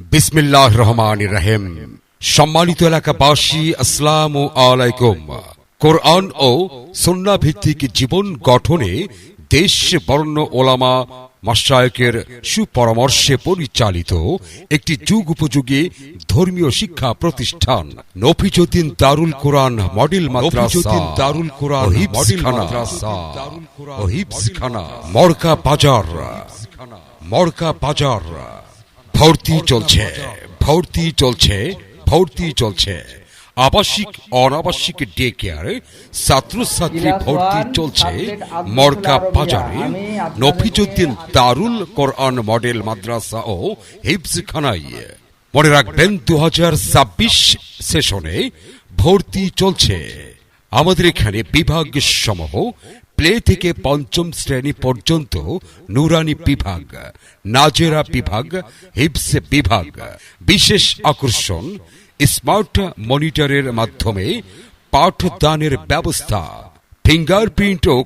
বিসমিল্লাহ রহমান রাহেম। সম্মানিত এলাকাবাসী আসসালাম আলাইকুম। কোরআন ও সন্না ভিত্তিক জীবন গঠনে দেশ বর্ণ ওলামা মাসায়কের সুপরামর্শে পরিচালিত একটি যুগ উপযোগী ধর্মীয় শিক্ষা প্রতিষ্ঠান নফিজুদ্দিন দারুল কোরআন মডেল মাদ্রাসা দারুল কোরআন মডেল মাদ্রাসা মরকা বাজার। মরকা বাজার। ভর্তি চলছে ভর্তি চলছে ভর্তি চলছে। আবাসিক অনাবাসিক ডে কেয়ারে ছাত্রছাত্রী ভর্তি চলছে। মরকা বাজারে নফিজুদ্দিন দারুল কোরআন মডেল মাদ্রাসা ও হিফজখানায়। মনে রাখবেন দু সেশনে ভর্তি চলছে। আমাদের এখানে বিভাগ সমূহ প্লে থেকে পঞ্চম শ্রেণি পর্যন্ত নুরানি বিভাগ, নাজেরা বিভাগ হিপস বিভাগ। বিশেষ আকর্ষণ, স্মার্ট মনিটরের মাধ্যমে পাঠদানের ব্যবস্থা, ফিঙ্গারপ্রিন্ট ও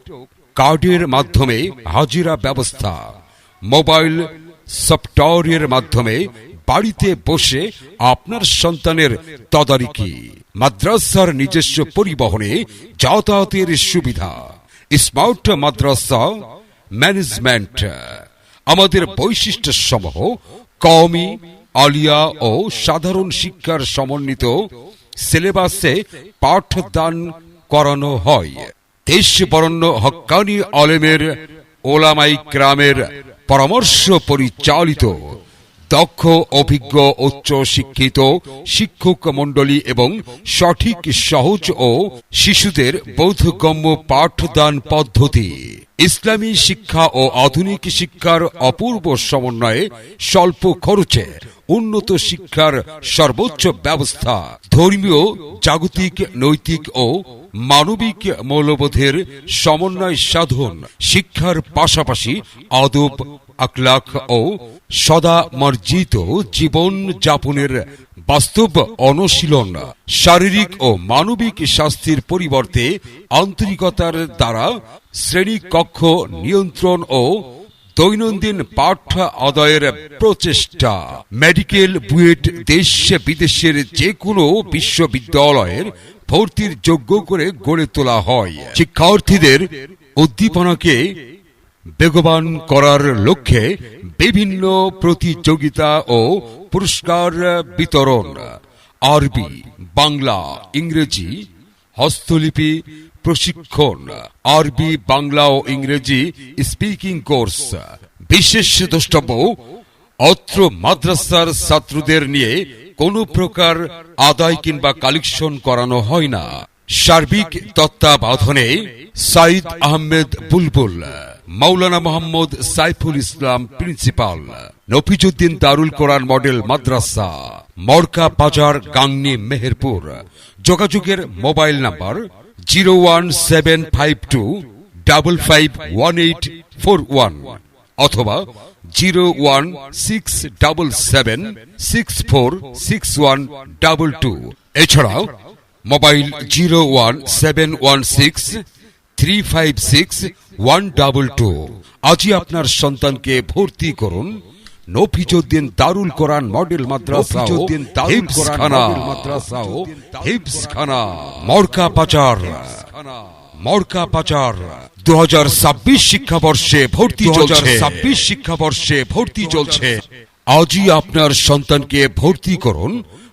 কার্ডের মাধ্যমে হাজিরা ব্যবস্থা, মোবাইল সফটওয়্যারের মাধ্যমে বাড়িতে বসে আপনার সন্তানের তদারকি, মাদ্রাসার নিজস্ব পরিবহনে যাতায়াতের সুবিধা। স্মার্ট মাদ্রাসা ম্যানেজমেন্ট আমাদের বৈশিষ্ট্য সমূহ কওমি, আলিয়া ও সাধারণ শিক্ষার সমন্বিত সিলেবাসে পাঠদান করানো হয়। দেশ বরণ্য হক্কানি আলেমের ওলামাই ক্রামের পরামর্শ পরিচালিত। দক্ষ, অভিজ্ঞ, উচ্চ শিক্ষিত শিক্ষক মণ্ডলী এবং সঠিক, সহজ ও শিশুদের বোধগম্য পাঠদান পদ্ধতি। ইসলামী শিক্ষা ও আধুনিক শিক্ষার অপূর্ব সমন্বয়ে স্বল্প খরচে উন্নত শিক্ষার সর্বোচ্চ ব্যবস্থা। ধর্মীয়, জাগতিক, নৈতিক ও মানবিক মৌলবোধের সমন্বয় সাধন, শিক্ষার পাশাপাশি আদব আকলাক ও সদা মার্জিত জীবন যাপনের বাস্তব অনুশীলন শারীরিক ও মানবিক স্বাস্থ্যের পরিবর্তে আন্তরিকতার দ্বারা শ্রেণি কক্ষ নিয়ন্ত্রণ ও দৈনন্দিন পাঠ আদায়ের প্রচেষ্টা। মেডিকেল বুয়েট দেশ বিদেশের যে কোনো বিশ্ববিদ্যালয়ের ভর্তির যোগ্য করে গড়ে তোলা হয়। শিক্ষার্থীদের উদ্দীপনাকে বেগবান করার লক্ষ্যে বিভিন্ন প্রতিযোগিতা ও পুরস্কার বিতরণ। আরবি, বাংলা, ইংরেজি, হস্তলিপি, প্রশিক্ষণ, আরবি, বাংলা ও ইংরেজি স্পিকিং কোর্স। বিশেষ দ্রষ্টব্য অত্র মাদ্রাসার ছাত্রদের নিয়ে কোনো প্রকার আদায় কিংবা কালেকশন করানো হয় না। সার্বিক তত্ত্বাবধানে সাইদ আহমেদ বুলবুল, মাওলানা মোহাম্মদ সাইফুল ইসলাম প্রিন্সিপাল নফিজুদ্দিন দারুল কোরআন মডেল মাদ্রাসা, মরকা বাজার, গাংনি, মেহেরপুর। যোগাযোগের mobile number zero one seven five two double five one eight four one. অথবা zero one six double seven six four six one double two. এছাড়াও mobile zero one seven one six three five six one double two. আজই আপনার সন্তানকে ভর্তি করুন। নফিজুদ্দিন Darul Quran model মাদ্রাসা নফিজউদ্দিন দারুল Quran model মাদ্রাসা ও হিফজখানা মরকা বাজার মরকা বাজার দু হাজার ছাব্বিশ শিক্ষাবর্ষে ভর্তি চলছে। ছাব্বিশ শিক্ষাবর্ষে ভর্তি চলছে। আজই আপনার সন্তানকে ভর্তি করুন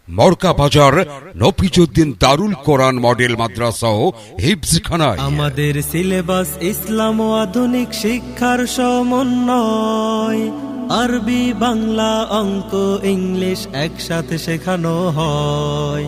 মরকা বাজার নফিজুদ্দিন দারুল কোরআন মডেল মাদ্রাসা ও হিফজখানায়। আমাদের সিলেবাস ইসলাম ও আধুনিক শিক্ষার সমন্বয়। আরবি বাংলা অঙ্ক ইংলিশ একসাথে শেখানো হয়।